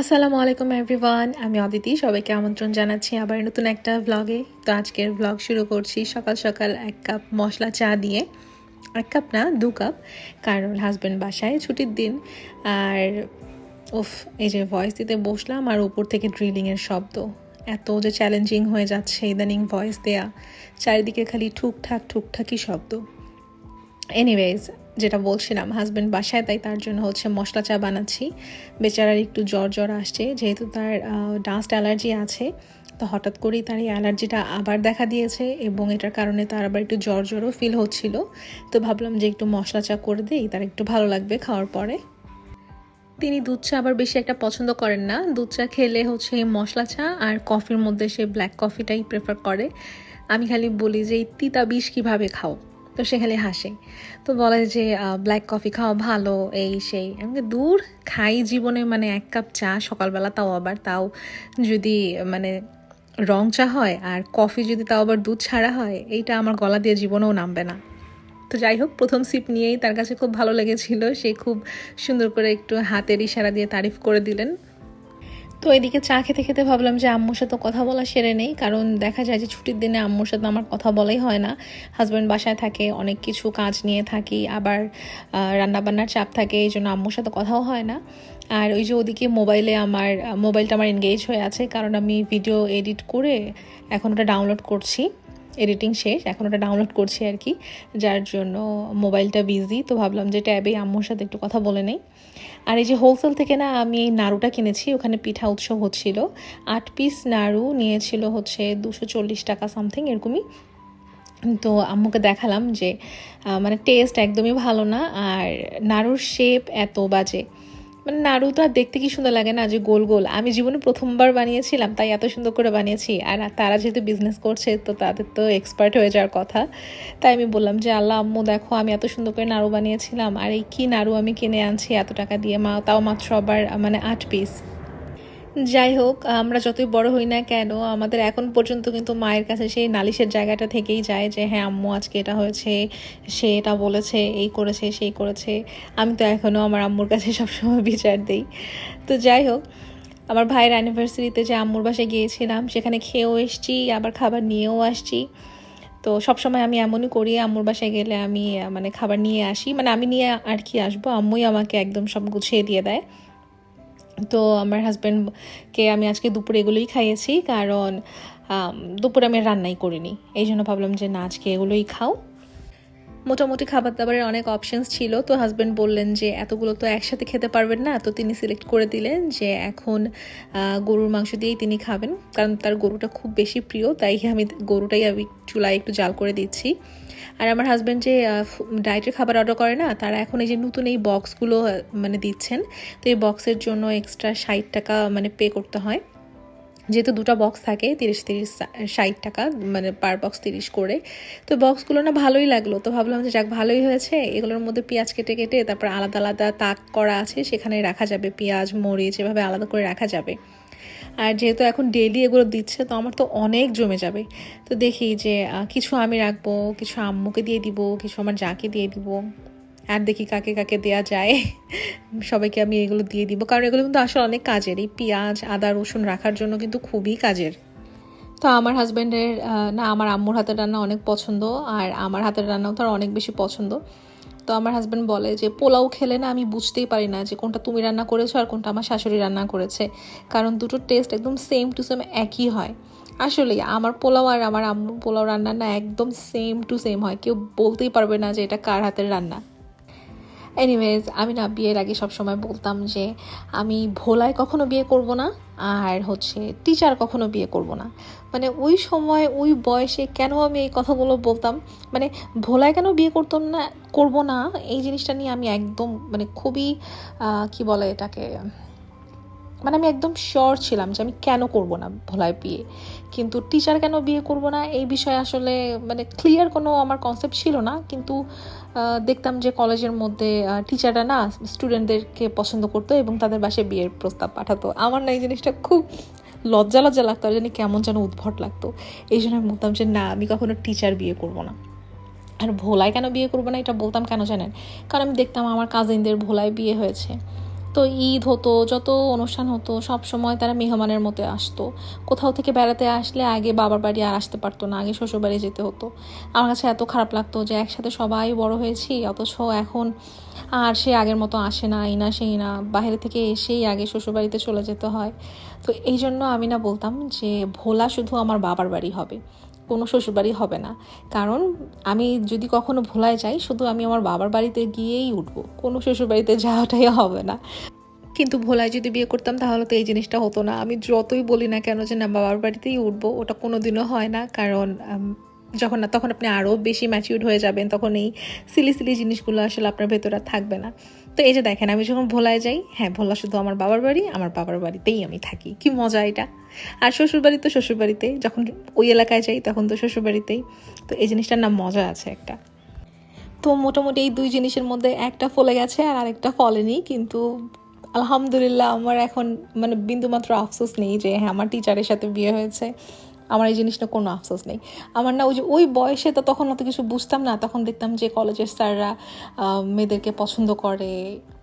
আসসালামু আলাইকুম এভরিওয়ান আমি অদিতি, সবাইকে আমন্ত্রণ জানাচ্ছি আবার নতুন একটা ভ্লগে তো আজকের ভ্লগ শুরু করছি সকাল সকাল এক কাপ মশলা চা দিয়ে। এক কাপ না, দু কাপ, কারণ হাজব্যান্ড বাসায় ছুটির দিন। আর উফ, এই যে ভয়েস দিতে বসলাম আর উপর থেকে ড্রিলিংয়ের শব্দ। এত যে চ্যালেঞ্জিং হয়ে যাচ্ছে ইদানিং ভয়েস দেয়া। চারিদিকে খালি ঠুকঠাক, ঠুকঠাকই শব্দ। এনিওয়েজ যেটা বলছিলাম হাজব্যান্ড বাসায়, তাই তার জন্য হচ্ছে মশলা চা বানাচ্ছি। বেচারার একটু জ্বর জ্বর আসছে, যেহেতু তার ডাস্ট অ্যালার্জি আছে, তো হঠাৎ করেই তার এই অ্যালার্জিটা আবার দেখা দিয়েছে এবং এটার কারণে তার আবার একটু জ্বর জ্বরও ফিল হচ্ছিল। তো ভাবলাম যে একটু মশলা চা করে দিই, তার একটু ভালো লাগবে খাওয়ার পরে। তিনি দুধ চা আবার বেশি একটা পছন্দ করেন না। দুধ চা খেলে হচ্ছে মশলা চা আর কফির মধ্যে সে ব্ল্যাক কফিটাই প্রেফার করে। আমি খালি বলি যে, এই তিতা বিষ কীভাবে খাও? তো সে খালি হাসে। তো বলে যে ব্ল্যাক কফি খাওয়া ভালো, এই সেই। আমাকে দূর, খাই জীবনে মানে এক কাপ চা, সকালবেলা তাও আবার তাও যদি মানে রং চা হয়, আর কফি যদি তাও আবার দুধ ছাড়া হয়, এইটা আমার গলা দিয়ে জীবনেও নামবে না। তো যাই হোক, প্রথম সিপ নিয়েই তার কাছে খুব ভালো লেগেছিল। সে খুব সুন্দর করে একটু হাতের ইশারা দিয়ে তারিফ করে দিলেন। তো এদিকে চা খেতে খেতে ভাবলাম যে আম্মুর সাথে কথা বলা সেরে নেই, কারণ দেখা যায় যে ছুটির দিনে আম্মুর সাথে আমার কথা বলাই হয় না। হাজব্যান্ড বাসায় থাকে, অনেক কিছু কাজ নিয়ে থাকি, আবার রান্নাবান্নার চাপ থাকে, এই জন্য আম্মুর সাথে কথাও হয় না। আর ওই যে ওদিকে মোবাইলে আমার, মোবাইলটা আমার এনগেজ হয়ে আছে, কারণ আমি ভিডিও এডিট করে এখন ওটা ডাউনলোড করছি। এডিটিং শেষ, এখন ওটা ডাউনলোড করছি আর কি যার জন্য মোবাইলটা বিজি তো ভাবলাম যে ট্যাবে আম্মুর সাথে একটু কথা বলে নেই। আর এই যে হোলসেল থেকে না, আমি এই নাড়ুটা কিনেছি, ওখানে পিঠা উৎসব হচ্ছিল। আট পিস নাড়ু নিয়েছিল হচ্ছে দুশো চল্লিশ টাকা সামথিং এরকমই। তো আম্মুকে দেখালাম যে মানে টেস্ট একদমই ভালো না, আর নাড়ুর শেপ এত বাজে। মানে নাড়ু তো আর দেখতে কি সুন্দর লাগে না যে গোল গোল? আমি জীবনে প্রথমবার বানিয়েছিলাম, তাই এত সুন্দর করে বানিয়েছি। আর তারা যেহেতু বিজনেস করছে, তো তাদের তো এক্সপার্ট হয়ে যাওয়ার কথা। তাই আমি বললাম যে, আল্লাহ, আম্মু, দেখো, আমি এত সুন্দর করে নাড়ু বানিয়েছিলাম। আর এই কী নাড়ু আমি কিনে আনছি, এত টাকা দিয়ে? মা, তাও মাত্র আবার মানে আট পিস যাই হোক, আমরা যতই বড় হই না কেন, আমাদের এখন পর্যন্ত কিন্তু মায়ের কাছে সেই নালিশের জায়গাটা থেকেই যায় যে হ্যাঁ আম্মু, আজকে এটা হয়েছে, সে এটা বলেছে, এই করেছে, সেই করেছে। আমি তো এখনও আমার আম্মুর কাছে সবসময় বিচার দিই। তো যাই হোক, আমার ভাইয়ের অ্যানিভার্সারিতে যে আম্মুর বাসায় গিয়েছিলাম, সেখানে খেয়েও এসছি, আবার খাবার নিয়েও আসছি। তো সবসময় আমি এমনই করি, আম্মুর বাসায় গেলে আমি মানে খাবার নিয়ে আসি। মানে আমি নিয়ে আর কি আসব, আম্মুই আমাকে একদম সব গুছিয়ে দিয়ে দেয়। তো আমার হাজব্যান্ডকে আমি আজকে দুপুরে এগুলোই খাইয়েছি, কারণ দুপুরে আমি রান্নাই করিনি। এই জন্য ভাবলাম যে না, আজকে এগুলোই খাও। মোটামুটি খাবার দাবারের অনেক অপশানস ছিল। তো হাজব্যান্ড বললেন যে, এতগুলো তো একসাথে খেতে পারবেন না। তো তিনি সিলেক্ট করে দিলেন যে, এখন গরুর মাংস দিয়েই তিনি খাবেন। কারণ তার গরুটা খুব বেশি প্রিয়, তাই আমি গরুটাই আমি চুলায় একটু জাল করে দিচ্ছি। আর আমার হাজব্যান্ড যে ডায়েটের খাবার অর্ডার করে না, তারা এখন এই যে নতুন এই বক্সগুলো মানে দিচ্ছেন, তো এই বক্সের জন্য এক্সট্রা ষাট টাকা মানে পে করতে হয়। যেহেতু দুটো বক্স থাকে, তিরিশ তিরিশ ষাট টাকা মানে পার বক্স তিরিশ করে। তো বক্সগুলো না ভালোই লাগল। তো ভাবলাম যে যাক, ভালোই হয়েছে। এগুলোর মধ্যে পেঁয়াজ কেটে কেটে তারপর আলাদা আলাদা তাক করা আছে সেখানে রাখা যাবে। পেঁয়াজ, মরিচ, এভাবে আলাদা করে রাখা যাবে। আর যেহেতু এখন ডেলি এগুলো দিচ্ছে, তো আমার তো অনেক জমে যাবে। তো দেখি যে কিছু আমি রাখব, কিছু আম্মুকে দিয়ে দিব, কিছু আমার যাকে দিয়ে দিব। আর দেখি কাকে কাকে দেয়া যায়। সবাইকে আমি এগুলো দিয়ে দিব। কারণ এগুলো কিন্তু আসলে অনেক কাজের এই পেঁয়াজ, আদা, রসুন রাখার জন্য কিন্তু খুবই কাজের। তো আমার হাজব্যান্ডের না, আমার আম্মুর হাতের রান্না অনেক পছন্দ আর আমার হাতের রান্নাও তার অনেক বেশি পছন্দ। তো আমার হাজব্যান্ড বলে যে, পোলাও খেলে না আমি বুঝতেই পারি না যে কোনটা তুমি রান্না করেছ আর কোনটা আমার শাশুড়ি রান্না করেছে। কারণ দুটোর টেস্ট একদম সেম টু সেম একই হয়। আসলে আমার পোলাও আর আমার আম্মুর পোলাও রান্না না একদম সেম টু সেম হয়। কেউ বলতেই পারবে না যে এটা কার হাতের রান্না। এনিওয়েজ আমি না বিয়ের আগে সবসময় বলতাম যে আমি ভোলায় কখনো বিয়ে করব না, আর হচ্ছে টিচার কখনো বিয়ে করব না। মানে ওই সময়, ওই বয়সে কেন আমি এই কথাগুলো বলতাম? মানে ভোলায় কেন বিয়ে করতাম না, করব না? এই জিনিসটা নিয়ে আমি একদম মানে খুবই কি বলে এটাকে? মানে আমি একদম শিওর ছিলাম যে আমি কেন করব না ভোলায় বিয়ে। কিন্তু টিচার কেন বিয়ে করব না? এই বিষয়ে আসলে মানে ক্লিয়ার কোনো আমার কনসেপ্ট ছিল না। কিন্তু দেখতাম যে কলেজের মধ্যে টিচাররা না স্টুডেন্টদেরকে পছন্দ করতো এবং তাদের বাসায় বিয়ের প্রস্তাব পাঠাতো। আমার না এই জিনিসটা খুব লজ্জা লজ্জা লাগতো আর জানি কেমন যেন উদ্ভট লাগতো। এই জন্য আমি বলতাম যে না, আমি কখনো টিচার বিয়ে করব না। আর ভোলায় কেন বিয়ে করব না এটা বলতাম কেন জানেন? কারণ আমি দেখতাম আমার কাজিনদের ভোলায় বিয়ে হয়েছে। তো ঈদ হতো, যত অনুষ্ঠান হতো, সব সময় তারা মেহমানের মতো আসতো। কোথাও থেকে বেড়াতে আসলে আগে বাবার বাড়ি আর আসতে পারতো না, আগে শ্বশুর বাড়ি যেতে হতো। আমার কাছে এত খারাপ লাগতো যে একসাথে সবাই বড় হয়েছি, অথচ এখন আর সে আগের মতো আসে না, এই না, সেই না, বাইরে থেকে এসেই আগে শ্বশুরবাড়িতে চলে যেতে হয়। তো এই জন্য আমি না বলতাম যে ভোলা শুধু আমার বাবার বাড়ি হবে। কোনো শ্বশুরবাড়ি হবে না। কারণ আমি যদি কখনো ভোলায় যাই, শুধু আমি আমার বাবার বাড়িতে গিয়েই উঠবো। কোনো শ্বশুরবাড়িতে যাওয়াটাই হবে না। কিন্তু ভোলায় যদি বিয়ে করতাম, তাহলে তো এই জিনিসটা হতো না। আমি যতই বলি না কেন যে, না, বাবার বাড়িতেই উঠবো। ওটা কোনো দিনও হয় না। কারণ যখন না, তখন আপনি আরও বেশি ম্যাচিউর হয়ে যাবেন, তখন এই সিলি সিলি জিনিসগুলো আসলে আপনার ভেতরে থাকবে না। তো এই যে দেখেন, আমি যখন ভোলায় যাই হ্যাঁ ভোলা শুধু আমার বাবার বাড়ি, আমার বাবার বাড়িতেই আমি থাকি। কি মজা এটা! আর শ্বশুরবাড়ি তো শ্বশুরবাড়িতেই, যখন ওই এলাকায় যাই, তখন তো শ্বশুরবাড়িতেই। তো এই জিনিসটার নাম মজা আছে একটা। তো মোটামুটি এই দুই জিনিসের মধ্যে একটা ফলে গেছে আর আরেকটা ফলেনি, কিন্তু আলহামদুলিল্লাহ আমার এখন মানে বিন্দুমাত্র আফসোস নেই যে হ্যাঁ আমার টিচারের সাথে বিয়ে হয়েছে। আমার এই জিনিসটা কোনো আফসোস নেই। আমার না ওই যে ওই বয়সে তো তখন অত কিছু বুঝতাম না, তখন দেখতাম যে কলেজের স্যাররা মেয়েদেরকে পছন্দ করে।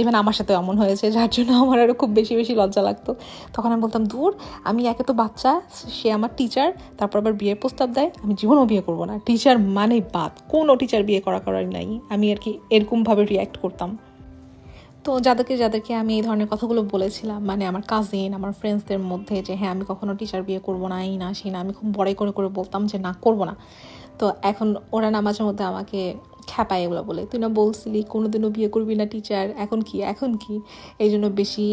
ইভেন আমার সাথে এমন হয়েছে, যার জন্য আমার আরও খুব বেশি বেশি লজ্জা লাগতো। তখন আমি বলতাম, দূর, আমি একে তো বাচ্চা, সে আমার টিচার তারপর আবার বিয়ের প্রস্তাব দেয়, আমি জীবনও বিয়ে করব না। টিচার মানে বাদ, কোনো টিচার বিয়ে করা করার নাই। আমি আর কি এরকমভাবে রিয়্যাক্ট করতাম। তো যাদেরকে যাদেরকে আমি এই ধরনের কথাগুলো বলেছিলাম মানে আমার কাজিন আমার ফ্রেন্ডসদের মধ্যে যে হ্যাঁ আমি কখনো টিচার বিয়ে করব না, এই না, সেই না, আমি খুব বড়াই করে করে বলতাম যে, না, করব না। তো এখন ওরা না মাঝে মধ্যে আমাকে খ্যাপায় এগুলো বলে, তুই না বলছিলি, কোনোদিনও বিয়ে করবি না টিচার এখন কি এখন কি? এই জন্য বেশি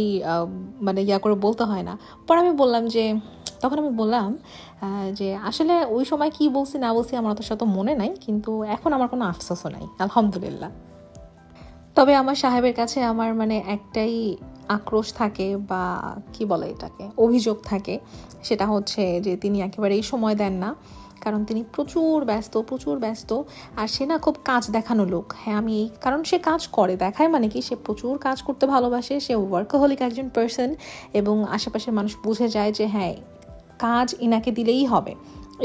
মানে ইয়া করে বলতে হয় না। পর আমি বললাম যে, তখন আমি বললাম যে, আসলে ওই সময় কি বলছি, না বলছি আমার অত শত মনে নাই, কিন্তু এখন আমার কোনো আফসোসও নাই, আলহামদুলিল্লাহ। তবে আমার সাহেবের কাছে আমার মানে একটাই আক্রোশ থাকে বা কি বলে এটাকে, অভিযোগ থাকে। সেটা হচ্ছে যে তিনি একেবারেই সময় দেন না, কারণ তিনি প্রচুর ব্যস্ত প্রচুর ব্যস্ত। আর সে না খুব কাজ দেখানো লোক। হ্যাঁ আমি এই, কারণ সে কাজ করে, দেখায় মানে কি, সে প্রচুর কাজ করতে ভালোবাসে, সে ওয়ার্কহলিক একজন পার্সন এবং আশেপাশের মানুষ বুঝে যায় যে হ্যাঁ কাজ ইনাকে দিলেই হবে।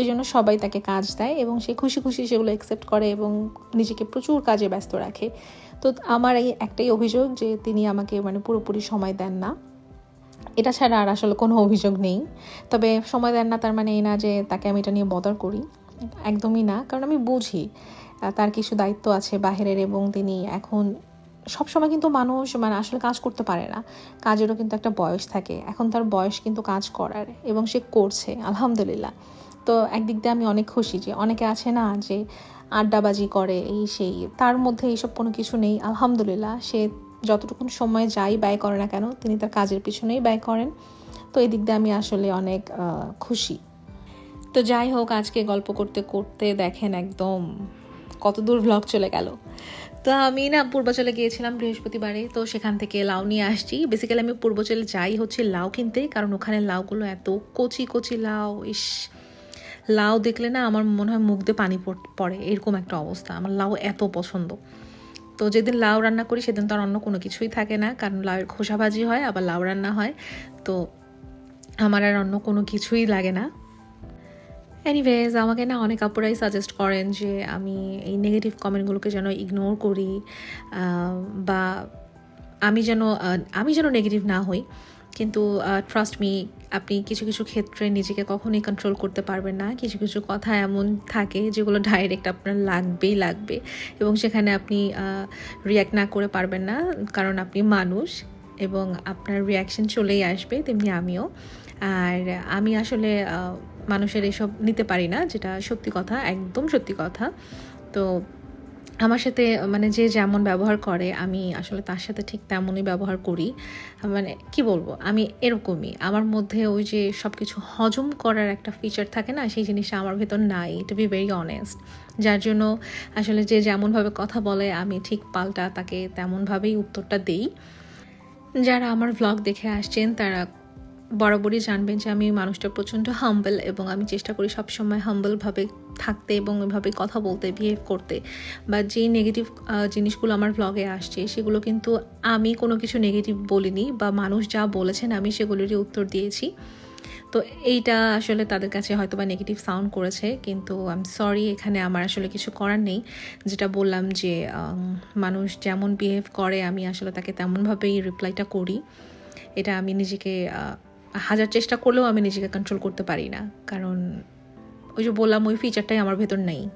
এই জন্য সবাই তাকে কাজ দেয় এবং সে খুশি খুশি সেগুলো অ্যাকসেপ্ট করে এবং নিজেকে প্রচুর কাজে ব্যস্ত রাখে। তো আমার এই একটাই অভিযোগ যে তিনি আমাকে মানে পুরোপুরি সময় দেন না। এটা ছাড়া আর আসলে কোনো অভিযোগ নেই। তবে সময় দেন না তার মানে এই না যে তাকে আমি এটা নিয়ে বদর করি। একদমই না, কারণ আমি বুঝি তার কিছু দায়িত্ব আছে বাহিরের এবং তিনি এখন সবসময় কিন্তু মানুষ মানে আসলে কাজ করতে পারে না। কাজেরও কিন্তু একটা বয়স থাকে। এখন তার বয়স কিন্তু কাজ করার এবং সে করছে, আলহামদুলিল্লাহ। তো একদিক দিয়ে আমি অনেক খুশি যে অনেকে আছে না যে আড্ডাবাজি করে, এই সেই। তার মধ্যে এইসব কোনো কিছু নেই। আলহামদুলিল্লাহ, সে যতটুকুন সময় যাই ব্যয় করে না কেন, তিনি তার কাজের পিছনেই ব্যয় করেন। তো এই দিক দিয়ে আমি আসলে অনেক খুশি। তো যাই হোক, আজকে গল্প করতে করতে দেখেন একদম কত দূর ভ্লগ চলে গেল। তো আমি না পূর্বাচলে গিয়েছিলাম বৃহস্পতিবারে, তো সেখান থেকে লাউ নিয়ে আসছি। বেসিক্যালি আমি পূর্বাচলে যাই হচ্ছে লাউ কিনতে, কারণ ওখানে লাউগুলো এত কচি কচি লাউ, ইস। লাউ দেখলে না আমার মনে হয় মুখ দিয়ে পানি পড়- এরকম একটা অবস্থা। আমার লাউ এত পছন্দ। তো যেদিন লাউ রান্না করি সেদিন তো আর অন্য কোনো কিছুই থাকে না, কারণ লাউয়ের খোসা ভাজি হয়, আবার লাউ রান্না হয়। তো আমার আর অন্য কোনো কিছুই লাগে না। এনিওয়েজ আমাকে না অনেক আপুরাই সাজেস্ট করেন যে আমি এই নেগেটিভ কমেন্টগুলোকে যেন ইগনোর করি বা আমি যেন আমি যেন নেগেটিভ না হই। কিন্তু ট্রাস্ট মি আপনি কিছু কিছু ক্ষেত্রে নিজেকে কখনোই কন্ট্রোল করতে পারবেন না। কিছু কিছু কথা এমন থাকে যেগুলো ডাইরেক্ট আপনার লাগবেই লাগবে এবং সেখানে আপনি রিয়্যাক্ট না করে পারবেন না। কারণ আপনি মানুষ এবং আপনার রিয়াকশন চলেই আসবে, তেমনি আমিও। আর আমি আসলে মানুষের এসব নিতে পারি না, যেটা সত্যি কথা, একদম সত্যি কথা। তো আমার সাথে মানে যে যেমন ব্যবহার করে, আমি আসলে তার সাথে ঠিক তেমনই ব্যবহার করি। মানে কি বলব, আমি এরকমই। আমার মধ্যে ওই যে সব কিছু হজম করার একটা ফিচার থাকে না, সেই জিনিসটা আমার ভেতর নাই টু বি ভেরি অনেস্ট যার জন্য আসলে যে যেমনভাবে কথা বলে, আমি ঠিক পাল্টা তাকে তেমনভাবেই উত্তরটা দেই। যারা আমার ভ্লগ দেখে আসছেন, তারা বরাবরই জানবেন যে আমি মানুষটা প্রচণ্ড হাম্বল এবং আমি চেষ্টা করি সবসময় হাম্বলভাবে থাকতে এবং এভাবে কথা বলতে বিহেভ করতে বা যেই নেগেটিভ জিনিসগুলো আমার ভ্লগে আসছে সেগুলো কিন্তু আমি কোনো কিছু নেগেটিভ বলিনি বা মানুষ যা বলেছেন আমি সেগুলোরই উত্তর দিয়েছি। তো এইটা আসলে তাদের কাছে হয়তো বা নেগেটিভ সাউন্ড করেছে কিন্তু আই এম সরি এখানে আমার আসলে কিছু করার নেই। যেটা বললাম যে মানুষ যেমন বিহেভ করে আমি আসলে তাকে তেমনভাবেই রিপ্লাইটা করি। এটা আমি নিজেকে হাজার চেষ্টা করলেও আমি নিজেকে কন্ট্রোল করতে পারি না। কারণ ওই যে বললাম, ওই ফিচারটাই আমার ভেতর নেই।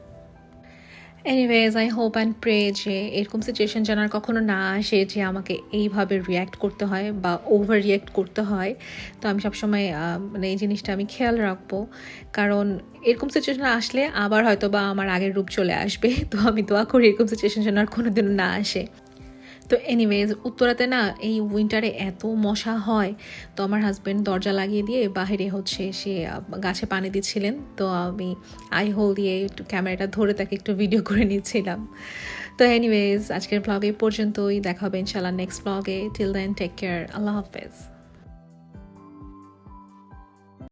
Anyways I hope and pray যে এরকম সিচুয়েশান যেন আর কখনো না আসে যে আমাকে এইভাবে রিয়্যাক্ট করতে হয় বা ওভার রিয়্যাক্ট করতে হয়। তো আমি সবসময় মানে এই জিনিসটা আমি খেয়াল রাখব। কারণ এরকম সিচুয়েশান আসলে আবার হয়তো বা আমার আগের রূপ চলে আসবে। তো আমি দোয়া করি এরকম সিচুয়েশান যেন আর কোনোদিনও না আসে। তো এনিওয়েজ উত্তরাতে না এই উইন্টারে এত মশা হয়, তো আমার হাজব্যান্ড দরজা লাগিয়ে দিয়ে বাহিরে হচ্ছে সে গাছে পানি দিচ্ছিলেন, তো আমি আই হোল দিয়ে একটু ক্যামেরাটা ধরে তাকে একটু ভিডিও করে নিচ্ছিলাম। তো এনিওয়েজ আজকের ব্লগে পর্যন্তই, দেখা হবে ইনশাল্লাহ নেক্সট ব্লগে টিল দেন টেক কেয়ার আল্লাহ হাফেজ।